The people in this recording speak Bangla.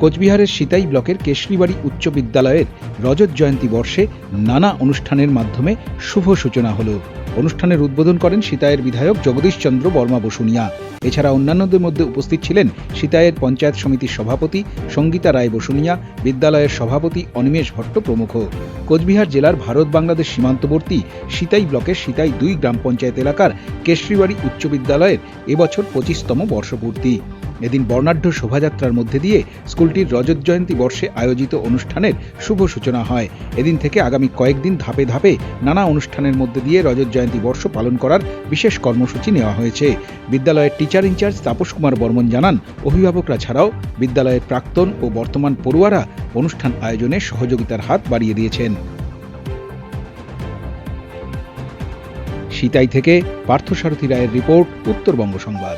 কোচবিহারের সিতাই ব্লকের কেশরিবাড়ি উচ্চ বিদ্যালয়ের রজত জয়ন্তী বর্ষে নানা অনুষ্ঠানের মাধ্যমে শুভ সূচনা হল। অনুষ্ঠানের উদ্বোধন করেন সিতাইয়ের বিধায়ক জগদীশ চন্দ্র বর্মা বসুনিয়া। এছাড়া অন্যান্যদের মধ্যে উপস্থিত ছিলেন সিতায়ের পঞ্চায়েত সমিতির সভাপতি সঙ্গীতা রায় বসুনিয়া, বিদ্যালয়ের সভাপতি অনিমেষ ভট্ট প্রমুখ। কোচবিহার জেলার ভারত বাংলাদেশ সীমান্তবর্তী সিতাই ব্লকের সিতাই দুই গ্রাম পঞ্চায়েত এলাকার কেশরীবাড়ি উচ্চ বিদ্যালয়ের এবছর পঁচিশতম বর্ষপূর্তি। এদিন বর্ণাঢ্য শোভাযাত্রার মধ্যে দিয়ে স্কুলটির রজত জয়ন্তী বর্ষে আয়োজিত অনুষ্ঠানের শুভ সূচনা হয়। এদিন থেকে আগামী কয়েকদিন ধাপে ধাপে নানা অনুষ্ঠানের মধ্যে দিয়ে রজত জয়ন্তী বর্ষ পালন করার বিশেষ কর্মসূচি নেওয়া হয়েছে। বিদ্যালয়ের টিচার ইনচার্জ তাপস কুমার বর্মন জানান, অভিভাবকরা ছাড়াও বিদ্যালয়ের প্রাক্তন ও বর্তমান পড়ুয়ারা অনুষ্ঠান আয়োজনে সহযোগিতার হাত বাড়িয়ে দিয়েছেন। সিতাই থেকে পার্থসারথী রায়ের রিপোর্ট, উত্তরবঙ্গ সংবাদ।